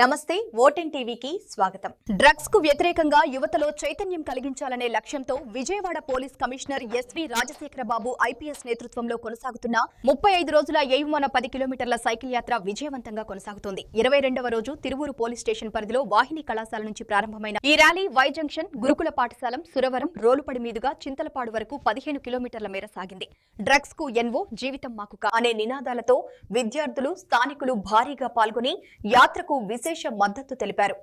నమస్తే ఓటెన్ టీవీకి స్వాగతం. డ్రగ్స్కు వ్యతిరేకంగా యువతలో చైతన్యం కలిగించాలనే లక్ష్యంతో Vijayawada police commissioner S V Rajasekhara Babu IPS నేతృత్వంలో కొనసాగుతున్న ముప్పై ఐదు రోజుల ఏయుమన పది కిలోమీటర్ల సైకిల్ యాత్ర విజయవంతంగా కొనసాగుతోంది. ఇరవై రెండవ రోజు తిరువూరు పోలీస్ స్టేషన్ పరిధిలో వాహిని కళాశాల నుంచి ప్రారంభమైన ఈ ర్యాలీ వై జంక్షన్ గురుకుల పాఠశాల సురవరం రోలుపడి మీదుగా చింతలపాడు వరకు పదిహేను కిలోమీటర్ల మేర సాగింది. డ్రగ్స్కు ఎన్వో జీవితం మాకు అనే నినాదాలతో విద్యార్థులు స్థానికులు భారీగా పాల్గొని యాత్రకు విశేష మద్దతు తెలిపారు.